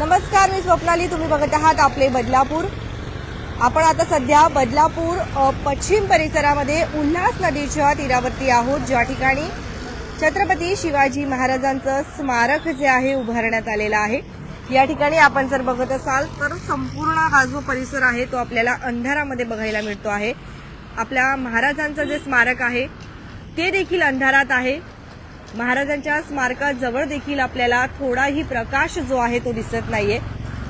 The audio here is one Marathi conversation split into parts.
नमस्कार मी स्वप्नाली. तुम्ही बघत आहात आपले बदलापूर. आपण आता सध्या बदलापूर पश्चिम परिसरामध्ये उल्हास नदीच्या तीरावरती आहोत. ज्या ठिकाणी छत्रपती शिवाजी महाराजांचं स्मारक जे आहे उभारण्यात आलेलं आहे. या ठिकाणी आपण जर बघत असाल तर संपूर्ण हा जो परिसर आहे तो आपल्याला अंधारामध्ये बघायला मिळतो आहे. आपल्या महाराजांचं जे स्मारक आहे ते देखील अंधारात आहे. महाराजांच्या स्मारकाजवळ देखील आपल्याला थोडाही प्रकाश जो आहे तो दिसत नाहीये.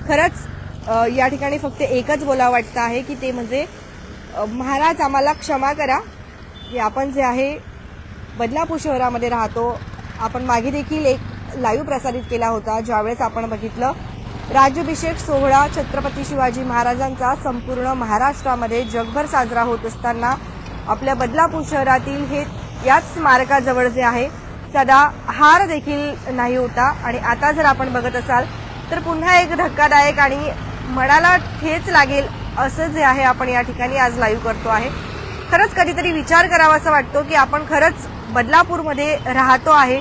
खरंच या ठिकाणी फक्त एकच बोला वाटतं आहे की ते म्हणजे महाराज आम्हाला क्षमा करा. की आपण जे आहे बदलापूर शहरामध्ये राहतो. आपण मागे देखील एक लाईव्ह प्रसारित केला होता ज्यावेळेस आपण बघितलं राज्याभिषेक सोहळा छत्रपती शिवाजी महाराजांचा संपूर्ण महाराष्ट्रामध्ये जगभर साजरा होत असताना आपल्या बदलापूर शहरातील हे याच स्मारकाजवळ जे आहे सदा हार देखील नाही होता. आणि आता जर आपण बघत असाल तर पुन्हा एक धक्कादायक आणि मनाला ठेच लागेल असं जे आहे आपण या ठिकाणी आज लाईव्ह करतो आहे. खरंच कधीतरी विचार करावा असं वाटतो की आपण खरंच बदलापूरमध्ये राहतो आहे.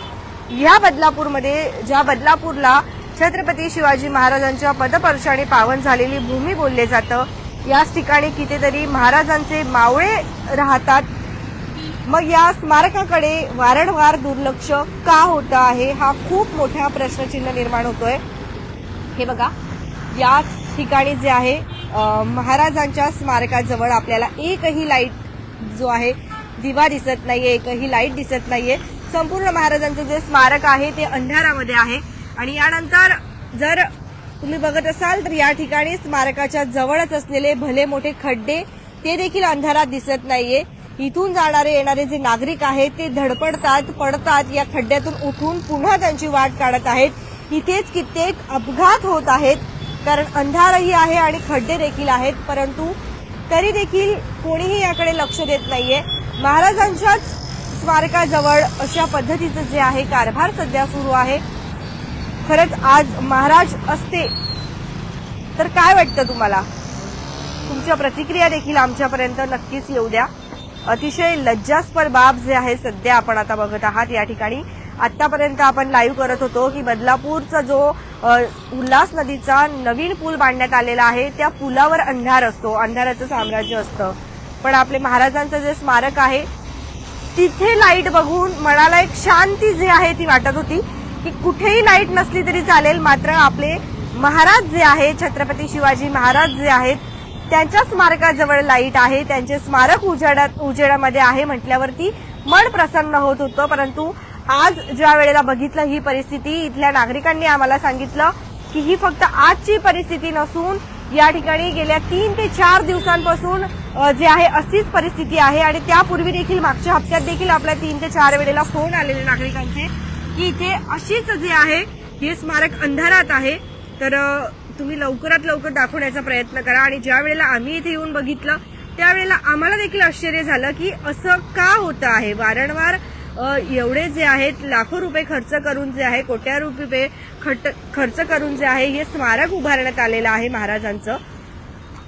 ह्या बदलापूरमध्ये ज्या बदलापूरला छत्रपती शिवाजी महाराजांच्या पदपर्शाने पावन झालेली भूमी बोलले जातं याच ठिकाणी कितीतरी महाराजांचे मावळे राहतात. मग या स्मारकाकडे वारंवार दुर्लक्ष का होत आहे हा खूप मोठा प्रश्नचिन्ह निर्माण होतोय. हे बघा याच ठिकाणी जे आहे महाराजांच्या स्मारकाजवळ आपल्याला एकही लाइट जो आहे दिवा दिसत नाहीये एकही लाइट दिसत नाहीये. संपूर्ण महाराजांचं जे स्मारक आहे ते अंधारामध्ये आहे. आणि यानंतर जर तुम्ही बघत असाल तर या ठिकाणी स्मारकाच्या जवळच असलेले भले मोठे खड्डे ते देखील अंधारात दिसत नाहीये. इथून जाणारे येणारे जे नागरिक आहेत ते धडपडतात पडतात या खड्ड्यातून उठून पुन्हा त्यांची वाट काढत आहेत. इथेच कित्येक अपघात होत आहेत कारण अंधारही आहे आणि खड्डे देखील आहेत परंतु तरी देखील कोणीही याकडे लक्ष देत नाहीये. महाराजांच्याच स्मारकाजवळ अशा पद्धतीचं जे आहे कारभार सध्या सुरू आहे. खरंच आज महाराज असते. तर काय वाटतं तुम्हाला? तुमच्या प्रतिक्रिया देखील आमच्यापर्यंत नक्कीच येऊ द्या. अतिशय लज्जास्पद बाब जे आहे सध्या आपण आता बघत आहात या ठिकाणी. आतापर्यंत आपण लाईव्ह करत होतो की बदलापूरचा जो उल्हास नदीचा नवीन पूल बांधण्यात आलेला आहे त्या पुलावर अंधार असतो. अंधाराचं साम्राज्य असतं. पण आपले महाराजांचं जे स्मारक आहे तिथे लाइट बघून मनाला एक शांती जी आहे ती वाटत होती की कुठेही लाइट नसली तरी चालेल. मात्र आपले महाराज जे आहे छत्रपती शिवाजी महाराज जे आहेत त्यांच्या स्मारकाजवळ लाइट आहे त्यांचे स्मारक उजेडात उजेडामध्ये आहे म्हटल्यावरती मन प्रसन्न होत होतं परंतु आज ज्या वेळेला बघितलं ही परिस्थिती इथल्या नागरिकांनी आम्हाला सांगितलं की ही फक्त आजची परिस्थिती नसून या ठिकाणी गेल्या तीन ते चार दिवसांपासून जे आहे अशीच परिस्थिती आहे आणि त्यापूर्वी देखील मागच्या हप्त्यात देखील आपल्या तीन ते चार वेळेला फोन आलेले नागरिकांचे की इथे अशीच जे आहे हे स्मारक अंधारात आहे. तर तुम्ही लवकरात लवकर दाखवण्याचा प्रयत्न करा. आणि ज्या वेळेला आम्ही इथे येऊन बघितलं त्यावेळेला आम्हाला देखील आश्चर्य झालं की असं का होतं आहे? वारंवार एवढे जे आहेत लाखो रुपये खर्च करून जे आहे कोट्या रुपये खट- खर्च करून जे आहे हे स्मारक उभारण्यात आलेलं आहे महाराजांचं.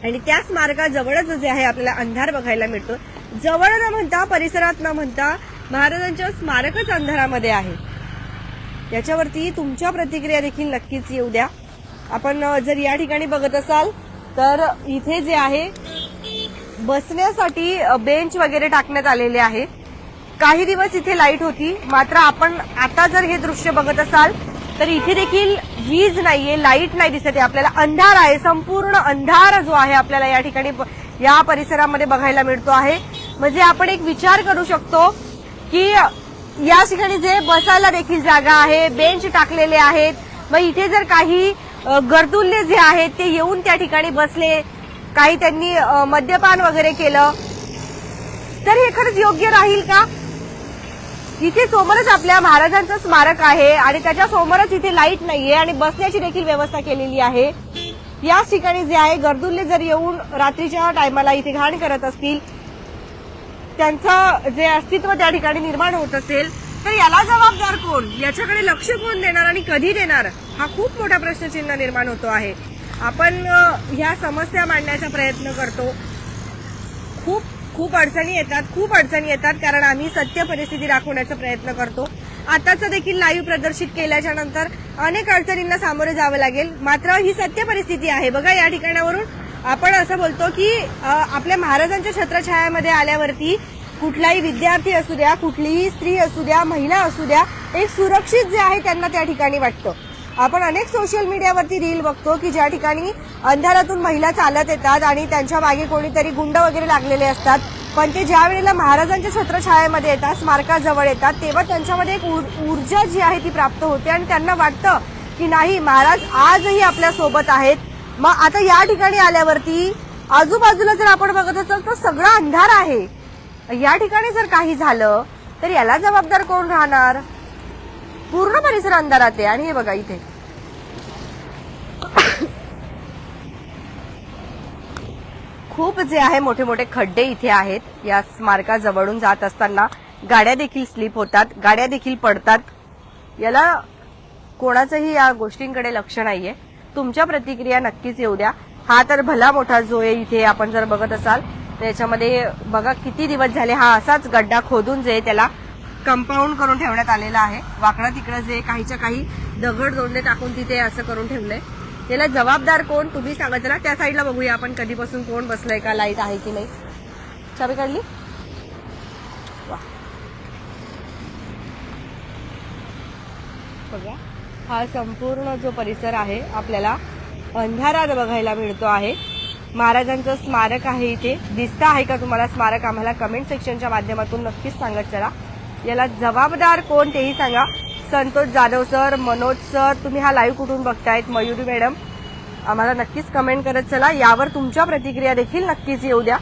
आणि त्या स्मारकाजवळच जे आहे आपल्याला अंधार बघायला मिळतो. जवळ न म्हणता परिसरात न म्हणता महाराजांच्या स्मारकच अंधारामध्ये आहे. याच्यावरती तुमच्या प्रतिक्रिया देखील नक्कीच येऊ द्या. आपण जर या ठिकाणी बघत असाल तर इथे जे आहे बसण्यासाठी बेंच वगैरे टाकण्यात आलेले आहे. काही दिवस इथे लाइट होती मात्र आपण आता जर हे दृश्य बघत असाल तर इथे देखील वीज नाहीये लाइट नाही दिसत आहे आपल्याला. अंधार आहे संपूर्ण अंधार जो आहे आपल्याला या ठिकाणी या परिसरामध्ये बघायला मिळतो आहे. म्हणजे आपण एक विचार करू शकतो की या ठिकाणी जे बसायला देखील जागा आहे बेंच टाकलेले आहेत. मग इथे जर काही गर्दुल्ले गर्दुल्य जे आहेत ते येऊन त्या ठिकाणी बसले. काही त्यांनी मद्यपान वगैरे केलं. तर हे खरंच योग्य राहील का? इथे समोरच आपल्या महाराजांचं स्मारक आहे आणि त्याच्या समोरच इथे लाइट नाहीये आणि बसण्याची देखील व्यवस्था केलेली आहे. याच ठिकाणी जे आहे गर्दुल्ले जर येऊन रात्रीच्या टायमाला इथे घाण करत असतील त्यांचं जे अस्तित्व त्या ठिकाणी निर्माण होत असेल तर याला जबाबदार कोण? याच्याकडे लक्ष कोण देणार आणि कधी देणार? हा खूप मोठा प्रश्नचिन्ह निर्माण होतो आहे. आपण ह्या समस्या मांडण्याचा प्रयत्न करतो. खूप खूप अडचणी येतात खूप अडचणी येतात कारण आम्ही सत्य परिस्थिती दाखवण्याचा प्रयत्न करतो. आताचं देखील लाईव्ह प्रदर्शित केल्याच्यानंतर अनेक अडचणींना सामोरे जावं लागेल. मात्र ही सत्य परिस्थिती आहे. बघा या ठिकाणावरून आपण असं बोलतो की आपल्या महाराजांच्या छत्रछायामध्ये आल्यावरती कुठलाही विद्यार्थी असू द्या कुठलीही स्त्री असू द्या महिला असू द्या एक सुरक्षित जे आहे त्यांना त्या ठिकाणी वाटतं. आपण अनेक सोशल मीडियावरती रील बघतो की ज्या ठिकाणी अंधारातून महिला चालत येतात आणि त्यांच्या मागे कोणीतरी गुंड वगैरे लागलेले असतात. पण ते ज्या वेळेला महाराजांच्या छत्रछायेमध्ये येतात स्मारकाजवळ येतात तेव्हा त्यांच्यामध्ये एक ऊर- ऊर्जा जी आहे ती प्राप्त होते आणि त्यांना वाटतं की नाही महाराज आजही आपल्यासोबत आहेत. मग आता या ठिकाणी आल्यावरती आजूबाजूला जर आपण बघत असाल तर सगळा अंधार आहे. या ठिकाणी जर काही झालं तर याला जबाबदार कोण राहणार? पूर्ण परिसर अंधारात आहे आणि हे बघा इथे. खूप जे आहे मोठे मोठे खड्डे इथे आहेत. या स्मारकाजवळून जात असताना गाड्या देखील स्लिप होतात. गाड्या देखील पडतात. याला कोणाचंही या गोष्टींकडे लक्ष नाहीये. तुमच्या प्रतिक्रिया नक्कीच येऊ द्या. हा तर भला मोठा जो आहे इथे आपण जर बघत असाल तर याच्यामध्ये बघा किती दिवस झाले. हा असाच गड्डा खोदून जे त्याला कंपाऊंड करून ठेवण्यात आलेला आहे. वाकडा तिकडं जे काहीच्या काही दगड दोंडे टाकून तिथे असं करून ठेवलंय. याला जबाबदार कोण? तुम्ही सांगा. जरा त्या साईडला बघूया आपण कधीपासून कोण बसलंय का लाइट आहे की नाही. चाबी काढली? बघा हा संपूर्ण जो परिसर आहे आपल्याला अंधारात बघायला मिळतो आहे. महाराजांचं स्मारक आहे इथे. दिसतं आहे का तुम्हाला स्मारक? आम्हाला कमेंट सेक्शनच्या माध्यमातून नक्कीच सांगत चला याला जबाबदार कोण तेही सांगा. संतोष जाधव सर मनोज सर तुम्ही हा लाईव्ह कुठून बघतायत? मयुरी मॅडम आम्हाला नक्कीच कमेंट करत चला. यावर तुमच्या प्रतिक्रिया देखील नक्कीच येऊ द्या.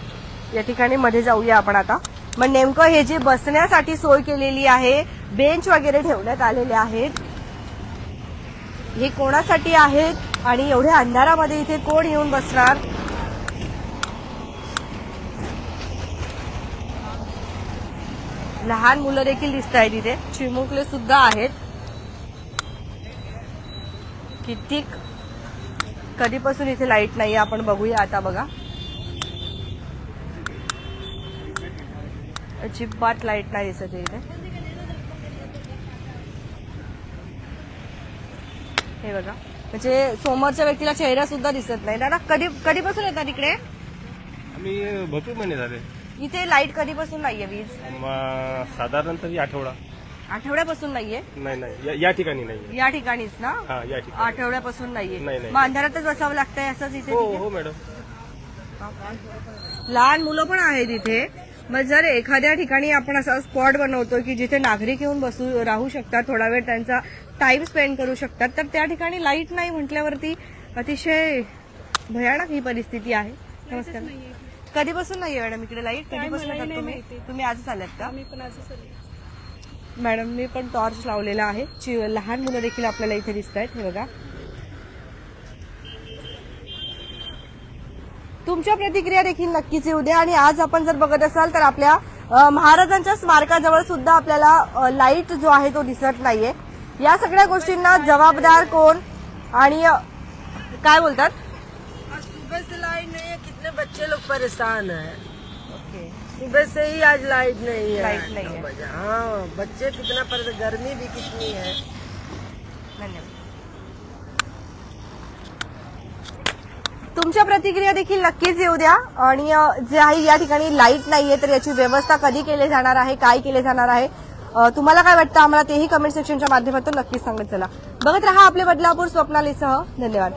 या ठिकाणी मध्ये जाऊया आपण आता. मग नेमकं हे जे बसण्यासाठी सोय केलेली आहे बेंच वगैरे ठेवण्यात आलेले आहेत. हे कोणासाठी आहेत? आणि एवढ्या अंधारामध्ये इथे कोण येऊन बसणार? लहान मुलं देखील दिसत आहेत इथे चिमुकले सुद्धा आहेत. किती कधीपासून इथे लाइट नाही आपण बघूया आता बघा. अजिबात लाइट नाही दिसत आहे इथे. हे बघा. म्हणजे समोरच्या व्यक्तीला चेहरा सुद्धा दिसत नाही. दादा कधी कधीपासून येतात इकडे? आम्ही भरपूर महिने झाले. इथे लाइट कधीपासून नाहीये वीज? म- साधारण तरी आठवडा. आठवड्यापासून नाहीये? नाही नाही. या- या ठिकाणी नाही या ठिकाणीच ना? हा या ठिकाणी. आठवड्यापासून नाहीये. नाही, नाही. मग अंधारातच बसावं लागतंय असंच इथे हो? हो मॅडम. लहान मुलं पण आहेत इथे. मग जर एखाद्या ठिकाणी आपण असा स्पॉट बनवतो की जिथे नागरिक येऊन बसू राहू शकतात थोडा वेळ त्यांचा टाइम स्पेंड करू शकतात तर त्या ठिकाणी लाइट नाही म्हटल्यावरती अतिशय भयानक ही परिस्थिती आहे. नमस्कार. कधीपासून नाही मॅडम? इकडे लाइट कधीपासून येतात तुम्ही? तुम्ही आजच आल्यात का? मॅडम मी पण टॉर्च लावलेला आहे. चि- लहान मुलं देखील आपल्याला इथे दिसत आहेत हे बघा. तुमच्या प्रतिक्रिया देखील नक्कीच येऊ द्या. आणि आज आपण जर बघत असाल तर आपल्या अ, महाराजांच्या स्मारकाजवळ सुद्धा आपल्याला लाइट जो आहे तो दिसत नाहीये. या सगळ्या गोष्टींना जबाबदार कोण? आणि अ, काय बोलतात? आज सुबह से लाइट नहीं है कितने बच्चे लोग परेशान हैं। सुबह से ही आज लाइट नहीं है। लाइट नहीं है। हाँ बच्चे कितना परेशान गर्मी भी कितनी है। धन्यवाद। तुमच्या प्रतिक्रिया देखील नक्कीच येऊ द्या. आणि जे आहे या ठिकाणी लाइट नाहीये तर याची व्यवस्था कधी केली जाणार आहे काय केले जाणार आहे तुम्हाला काय वाटतं? आम्हाला तेही कमेंट सेक्शनच्या माध्यमातून नक्कीच सांगत चला. बघत राहा आपले बदलापूर स्वप्नालीसह. धन्यवाद.